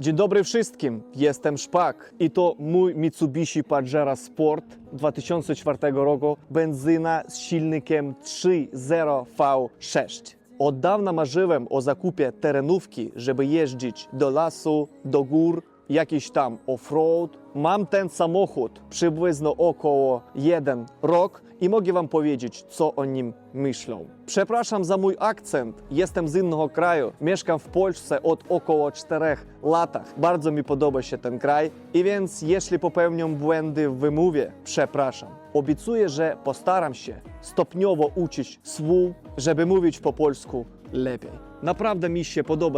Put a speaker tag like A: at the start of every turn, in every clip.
A: Dzień dobry wszystkim, jestem Szpak i to mój Mitsubishi Pajero Sport 2004 roku, benzyna z silnikiem 3.0 V6. Od dawna marzyłem o zakupie terenówki, żeby jeździć do lasu, do gór, jakiś tam off-road. Mam ten samochód przybliżno około jeden rok i mogę wam powiedzieć, co o nim myślą. Przepraszam za mój akcent, jestem z innego kraju, mieszkam w Polsce od około 4 latach. Bardzo mi podoba się ten kraj i więc jeśli popełniam błędy w wymowie, przepraszam. Obiecuję, że postaram się stopniowo uczyć słów, żeby mówić po polsku lepiej.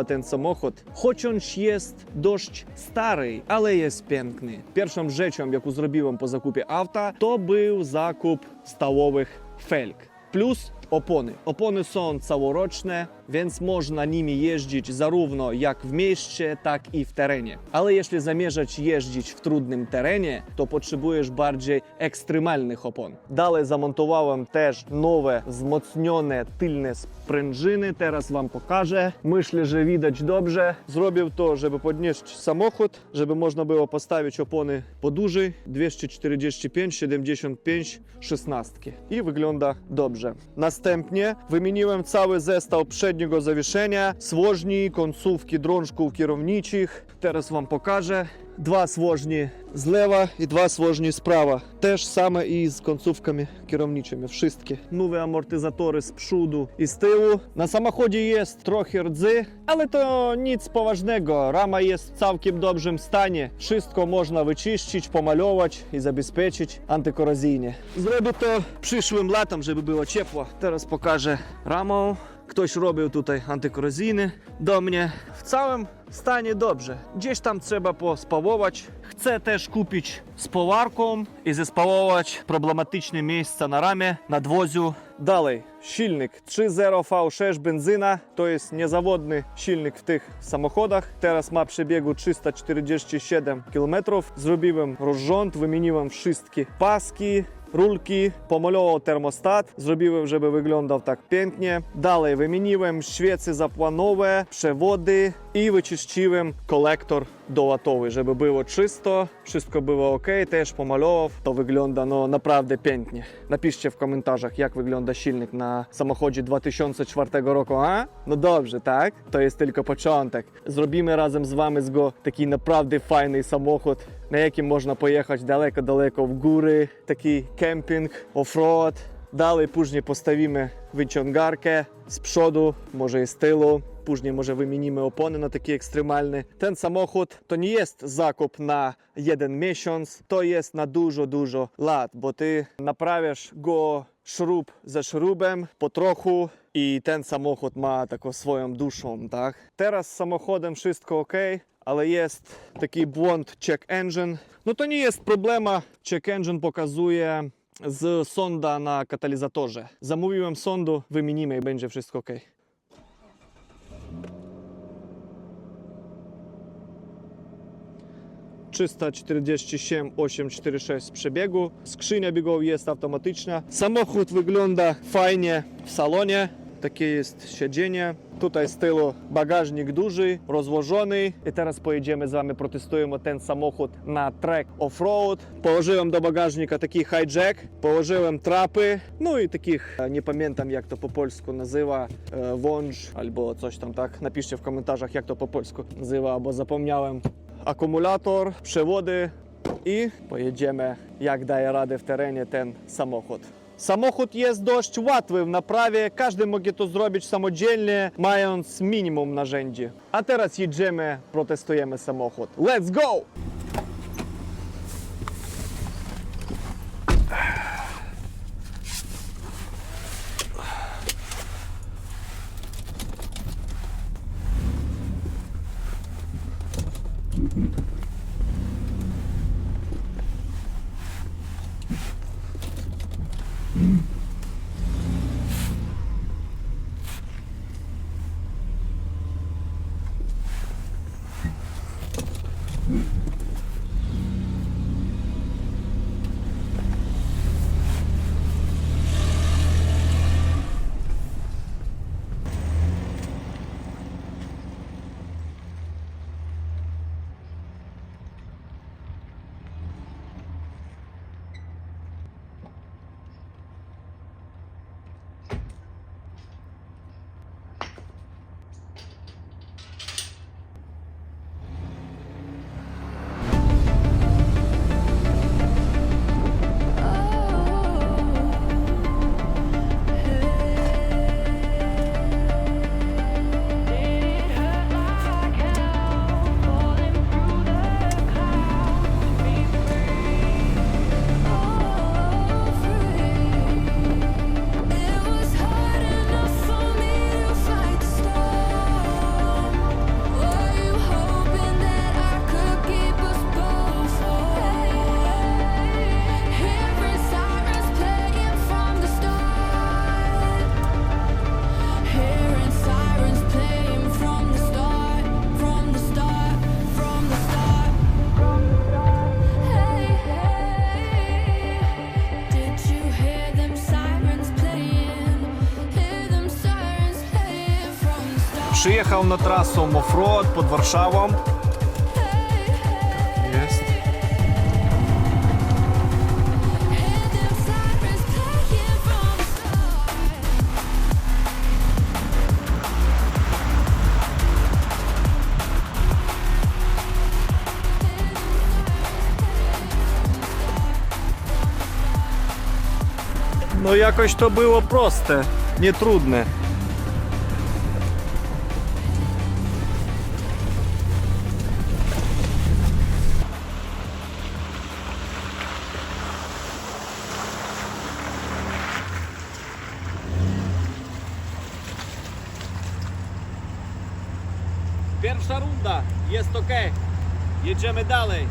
A: Ten samochód, choć on jest dość stary, ale jest piękny. Pierwszą rzeczą, jaką zrobiłem po zakupie auta, to był zakup stałowych felg. Plus opony. Opony są całoroczne, więc można nimi jeździć zarówno jak w mieście, tak i w terenie. Ale jeśli zamierzasz jeździć w trudnym terenie, to potrzebujesz bardziej ekstremalnych opon. Dalej zamontowałem też nowe, wzmocnione tylne sprężyny. Teraz Wam pokażę. Myślę, że widać dobrze. Zrobił to, żeby podnieść samochód, żeby można było postawić opony podłużej 245, 75, 16 i wygląda dobrze. Następnie wymieniłem cały zestaw przedniego zawieszenia, słożni, końcówki drążków kierowniczych. Teraz Wam pokażę. Dwa słożni z lewa i dwa słożni z prawa. Też same i z końcówkami kierowniczymi, wszystkie. Nowe amortyzatory z przodu i z tyłu. Na samochodzie jest trochę rdzy, ale to nic poważnego. Rama jest w całkiem dobrym stanie. Wszystko można wyczyścić, pomalować i zabezpieczyć antykorozyjnie. Zrobię to przyszłym latem, żeby było ciepło. Teraz pokażę ramą. Ktoś robił tutaj antykorozyjny do mnie. W całym stanie dobrze. Gdzieś tam trzeba pospałować. Chcę też kupić spawarką i zespałować problematyczne miejsca na ramie, na dwoziu. Dalej, silnik 3.0 V6 benzyna, to jest niezawodny silnik w tych samochodach. Teraz ma przebiegu 347 km. Zrobiłem rozrząd, wymieniłem wszystkie paski, rulki, pomalował termostat, zrobiłem, żeby wyglądał tak pięknie. Dalej wymieniłem świece zapłanowe, przewody i wyczyściłem kolektor dołatowy, żeby było czysto, wszystko było ok, też pomalował. To wygląda no naprawdę pięknie. Napiszcie w komentarzach, jak wygląda silnik na samochodzie 2004 roku, a? No dobrze, tak? To jest tylko początek. Zrobimy razem z wami z go taki naprawdę fajny samochód, na jakim można pojechać daleko-daleko w góry, taki kemping, off-road. Dalej później postawimy wyciągarkę z przodu, może i z tyłu. Później może wymienimy opony na takie ekstremalne. Ten samochód to nie jest zakup na jeden miesiąc, to jest na dużo, dużo lat, bo ty naprawiasz go śrub za śrubem po trochu i ten samochód ma taką swoją duszą, tak? Teraz z samochodem ale jest taki błąd check engine. No to nie jest problema. Check engine pokazuje z sonda na katalizatorze. Zamówiłem sondu, wymienimy i będzie wszystko ok. ...347 846 z przebiegu. Skrzynia biegowa jest automatyczna. Samochód wygląda fajnie w salonie. Takie jest siedzenie. Tutaj z tyłu bagażnik duży, rozłożony. I teraz pojedziemy z wami, protestujemy ten samochód na track off-road. Położyłem do bagażnika taki hijack, położyłem trapy, no i takich, e, nie pamiętam jak to po polsku nazywa, e, wąż albo coś tam tak. Napiszcie w komentarzach jak to po polsku nazywa, bo zapomniałem. Akumulator, przewody i pojedziemy jak daje radę w terenie ten samochód. Samochód jest dość łatwy w naprawie, każdy może to zrobić samodzielnie, mając minimum narzędzi. A teraz jedziemy, protestujemy samochód. Let's go! Przyjechał na trasę offroad pod Warszawą. Jest. No jakoś to było proste, nie jest ok. Jedziemy dalej.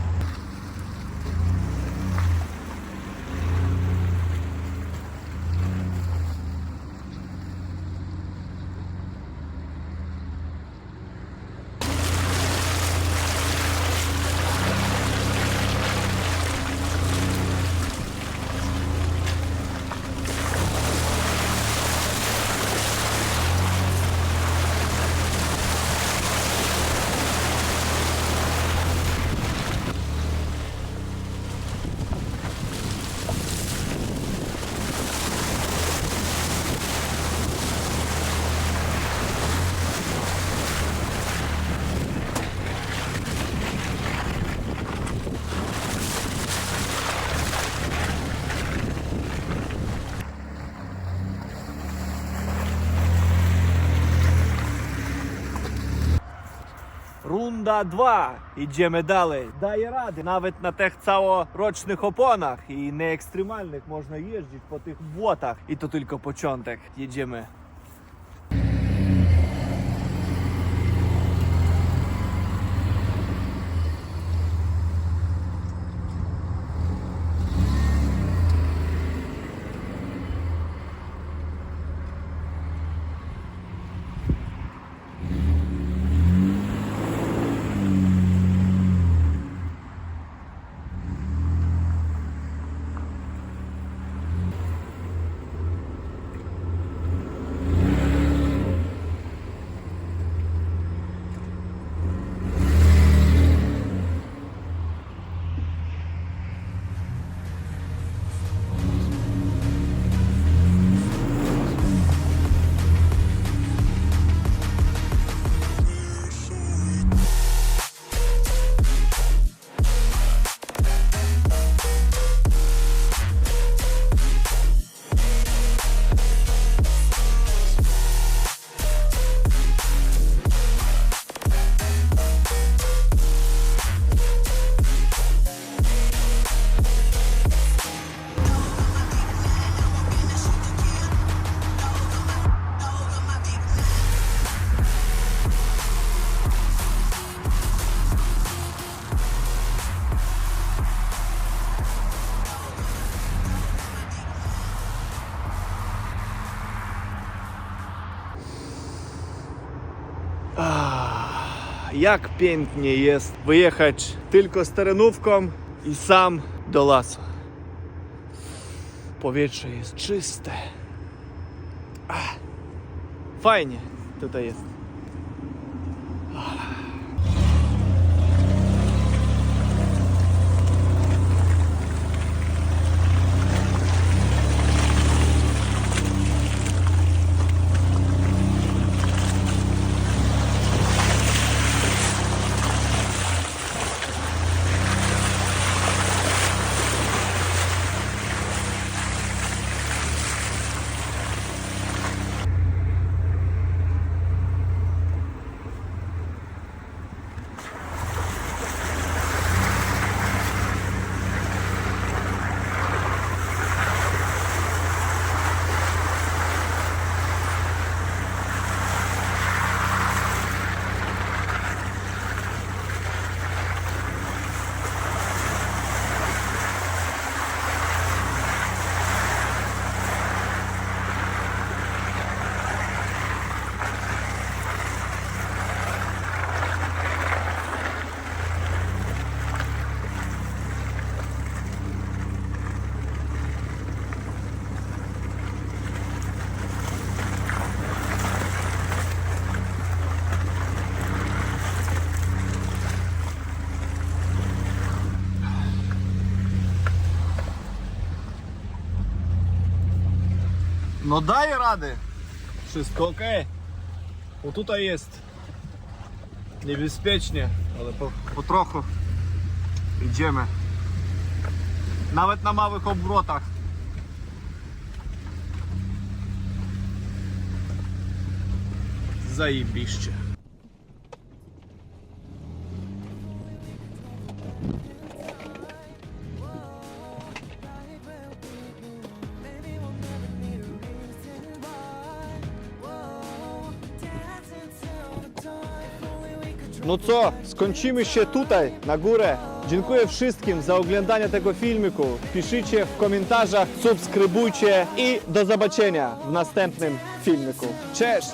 A: Runda 2. Idziemy dalej. Daje rady. Nawet na tych całorocznych oponach i neekstremalnych można jeździć po tych błotach. I to tylko początek. Jedziemy. Jak pięknie jest wyjechać tylko z terenówką i sam do lasu. Powietrze jest czyste. Fajnie tutaj jest. No daję radę. Wszystko ok. Bo tutaj jest niebezpiecznie, ale po, po trochu idziemy. Nawet na małych obrotach. Zajebiście. No co, skończymy się tutaj, na górę. Dziękuję wszystkim za oglądanie tego filmiku. Piszcie w komentarzach, subskrybujcie i do zobaczenia w następnym filmiku. Cześć!